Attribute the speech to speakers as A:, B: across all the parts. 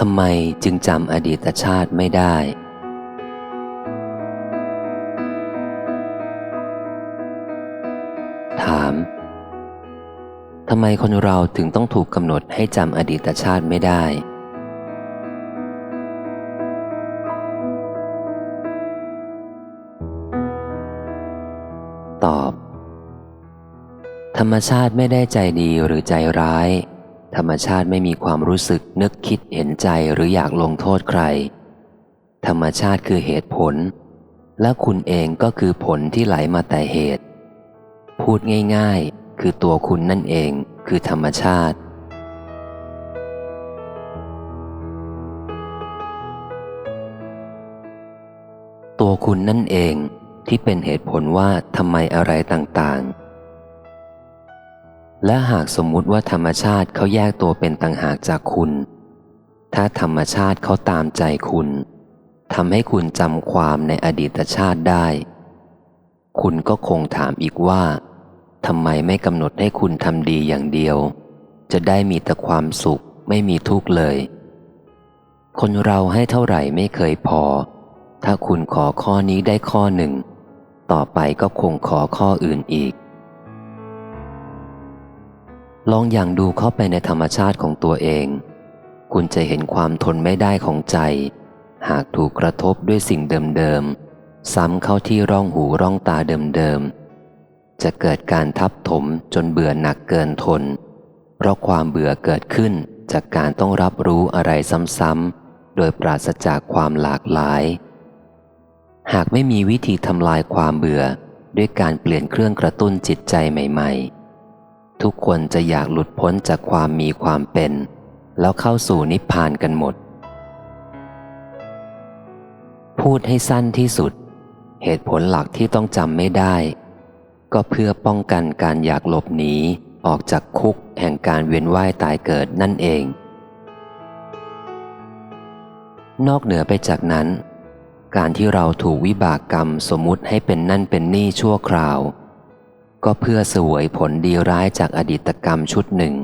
A: ทำไมจึงจำอดีตชาติไม่ได้ ถาม ทำไมคนเราถึงต้องถูกกำหนดให้จำอดีตชาติไม่ได้ ตอบ ธรรมชาติไม่ได้ใจดีหรือใจร้าย ธรรมชาติไม่มีความรู้สึกนึกคิดเห็นใจหรืออยากลงโทษใคร ธรรมชาติคือเหตุผล และคุณเองก็คือผลที่ไหลมาแต่เหตุ พูดง่ายๆ คือตัวคุณนั่นเองคือธรรมชาติ ตัวคุณนั่นเองที่เป็นเหตุผลว่าทำไมอะไรต่างๆ และหากสมมุติว่าธรรมชาติเขาแยกตัวเป็นต่างหากจากคุณ ถ้าธรรมชาติเขาตามใจคุณทำให้คุณจำความในอดีตชาติได้ คุณก็คงถามอีกว่าทำไมไม่กำหนดให้คุณทำดีอย่างเดียว จะได้มีแต่ความสุขไม่มีทุกข์เลย คนเราให้เท่าไหร่ไม่เคยพอ ถ้าคุณขอข้อนี้ได้ข้อหนึ่ง ต่อไปก็คงขอข้ออื่นอีก ลองอย่างดูเข้าไปในธรรมชาติของตัวเอง คุณจะเห็นความทนไม่ได้ของใจ หากถูกกระทบด้วยสิ่งเดิมๆ ซ้ำเข้าที่ร่องหูร่องตาเดิมๆ จะเกิดการทับถมจนเบื่อหนักเกินทน เพราะความเบื่อเกิดขึ้นจากการต้องรับรู้อะไรซ้ำๆ โดยปราศจากความหลากหลาย หากไม่มีวิธีทำลายความเบื่อด้วยการเปลี่ยนเครื่องกระตุ้นจิตใจใหม่ ๆ ทุกคนจะอยากหลุดพ้นจากความมีความเป็น แล้วเข้าสู่นิพพานกันหมด พูดให้สั้นที่สุด เหตุผลหลักที่ต้องจำไม่ได้ ก็เพื่อป้องกันการอยากหลบหนีออกจากคุกแห่งการเวียนว่ายตายเกิดนั่นเอง นอกเหนือไปจากนั้น การที่เราถูกวิบากกรรมสมมุติให้เป็นนั่นเป็นนี่ชั่วคราว ก็เพื่อสวยผลดีร้ายจากอดีตกรรมชุดหนึ่ง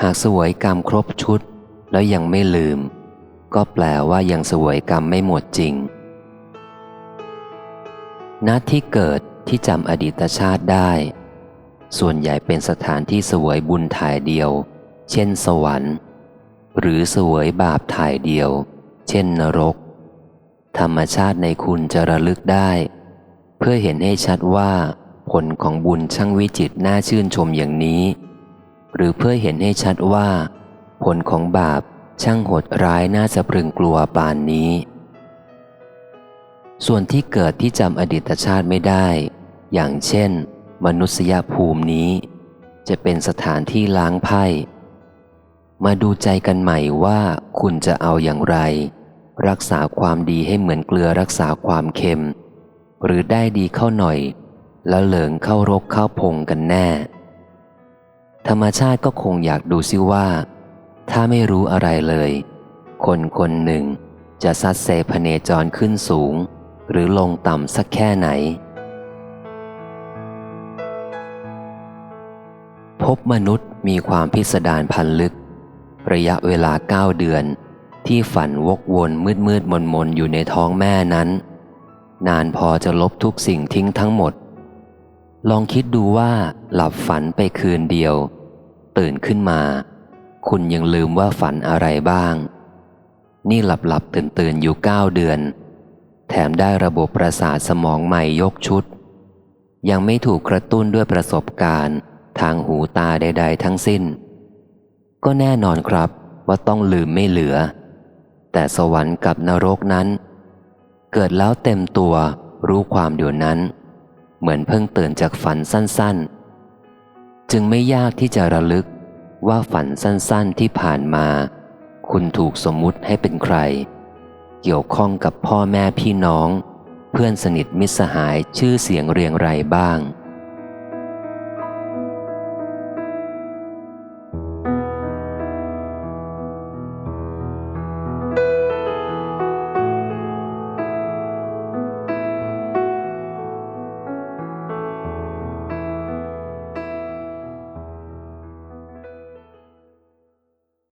A: หากสวยกรรมครบชุดแล้วยังไม่ลืม ก็แปลว่ายังสวยกรรมไม่หมดจริงณที่เกิดที่จำอดีตชาติได้ ส่วนใหญ่เป็นสถานที่สวยบุญถ่ายเดียว เช่นสวรรค์ หรือสวยบาปถ่ายเดียว เช่นนรก ธรรมชาติในคุณจะระลึกได้ เพื่อเห็นให้ชัดว่า ผลของบุญช่างวิจิตน่าชื่นชมอย่างนี้ หรือเพื่อเห็นให้ชัดว่า ผลของบาปช่างโหดร้ายน่าจะปรึงกลัวปานนี้ ส่วนที่เกิดที่จำอดีตชาติไม่ได้ อย่างเช่น มนุษยภูมินี้ จะเป็นสถานที่ล้างไพ่มาดูใจกันใหม่ว่าคุณจะเอาอย่างไร รักษาความดีให้เหมือนเกลือรักษาความเค็ม หรือได้ดีเข้าหน่อย แล้วเหลิงเข้ารกเข้าพงกันแน่ ธรรมชาติก็คงอยากดูซิว่า ถ้าไม่รู้อะไรเลย คนคนหนึ่งจะซัดเซพเนจรขึ้นสูง หรือลงต่ำสักแค่ไหน พบมนุษย์มีความพิสดารพันลึก ระยะเวลาเก้าเดือน ที่ฝันวกวนมืดมืดมนมนอยู่ในท้องแม่นั้น นานพอจะลบทุกสิ่งทิ้งทั้งหมด ลองคิดดูว่าหลับฝันไปคืนเดียว ตื่นขึ้นมา คุณยังลืมว่าฝันอะไรบ้าง นี่หลับหลับตื่นตื่นอยู่เก้าเดือน แถมได้ระบบประสาทสมองใหม่ยกชุด ยังไม่ถูกกระตุ้นด้วยประสบการณ์ ทางหูตาใด ๆ ทั้งสิ้น ก็แน่นอนครับว่าต้องลืมไม่เหลือ แต่สวรรค์กับนรกนั้น เกิดแล้วเต็มตัวรู้ความเดี๋ยวนั้น เหมือนเพิ่งตื่นจากฝันสั้นๆ จึงไม่ยากที่จะระลึกว่าฝันสั้นๆที่ผ่านมา คุณถูกสมมุติให้เป็นใคร เกี่ยวข้องกับพ่อแม่พี่น้อง เพื่อนสนิทมิตรสหายชื่อเสียงเรียงไรบ้าง